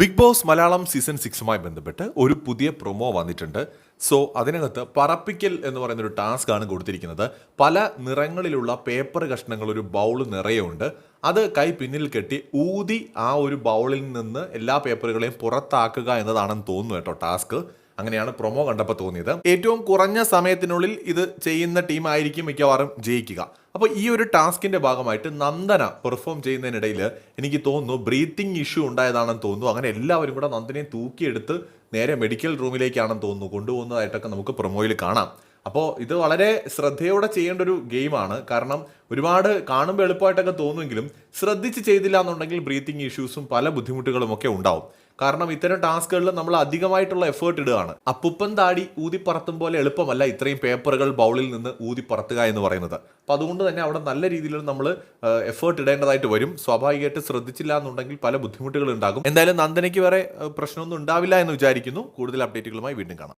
Big Boss Malayalam season സിക്സുമായി ബന്ധപ്പെട്ട് ഒരു പുതിയ പ്രൊമോ വന്നിട്ടുണ്ട്. സോ അതിനകത്ത് പറപ്പിക്കൽ എന്ന് പറയുന്ന ഒരു ടാസ്ക് ആണ് കൊടുത്തിരിക്കുന്നത്. പല നിറങ്ങളിലുള്ള പേപ്പർ കഷ്ണങ്ങൾ ഒരു ബൗൾ നിറയുണ്ട് അത് കൈ പിന്നിൽ കെട്ടി ഊതി ആ ഒരു ബൗളിൽ നിന്ന് എല്ലാ പേപ്പറുകളെയും പുറത്താക്കുക എന്നതാണെന്ന് തോന്നുന്നു കേട്ടോ ടാസ്ക്. അങ്ങനെയാണ് പ്രൊമോ കണ്ടപ്പോൾ തോന്നിയത്. ഏറ്റവും കുറഞ്ഞ സമയത്തിനുള്ളിൽ ഇത് ചെയ്യുന്ന ടീമായിരിക്കും മിക്കവാറും ജയിക്കുക. അപ്പോൾ ഈ ഒരു ടാസ്കിന്റെ ഭാഗമായിട്ട് നന്ദന പെർഫോം ചെയ്യുന്നതിനിടയിൽ എനിക്ക് തോന്നുന്നു ബ്രീത്തിങ് ഇഷ്യൂ ഉണ്ടായതാണെന്ന് തോന്നുന്നു. അങ്ങനെ എല്ലാവരും കൂടെ നന്ദനെ തൂക്കിയെടുത്ത് നേരെ മെഡിക്കൽ റൂമിലേക്കാണെന്ന് തോന്നുന്നു. കൊണ്ടുപോകുന്നതായിട്ടൊക്കെ നമുക്ക് പ്രൊമോയിൽ കാണാം. അപ്പോൾ ഇത് വളരെ ശ്രദ്ധയോടെ ചെയ്യേണ്ട ഒരു ഗെയിമാണ്. കാരണം ഒരുപാട് കാണുമ്പോൾ എളുപ്പമായിട്ടൊക്കെ തോന്നുമെങ്കിലും ശ്രദ്ധിച്ച് ചെയ്തില്ല എന്നുണ്ടെങ്കിൽ ബ്രീത്തിങ് ഇഷ്യൂസും പല ബുദ്ധിമുട്ടുകളും ഒക്കെ ഉണ്ടാവും. കാരണം ഇത്തരം ടാസ്കുകളിൽ നമ്മൾ അധികമായിട്ടുള്ള എഫേർട്ട് ഇടുകയാണ്. അപ്പുപ്പൻ താടി ഊതിപ്പറത്തും പോലെ എളുപ്പമല്ല ഇത്രയും പേപ്പറുകൾ ബൗളിൽ നിന്ന് ഊതിപ്പറത്തുക എന്ന് പറയുന്നത്. അപ്പം അതുകൊണ്ട് തന്നെ അവിടെ നല്ല രീതിയിൽ നമ്മൾ എഫേർട്ട് ഇടേണ്ടതായിട്ട് വരും. സ്വാഭാവികമായിട്ട് ശ്രദ്ധിച്ചില്ല എന്നുണ്ടെങ്കിൽ പല ബുദ്ധിമുട്ടുകൾ ഉണ്ടാകും. എന്തായാലും നന്ദനയ്ക്ക് വരെ പ്രശ്നമൊന്നും ഉണ്ടാവില്ല എന്ന് വിചാരിക്കുന്നു. കൂടുതൽ അപ്ഡേറ്റുകളുമായി വീണ്ടും കാണാം.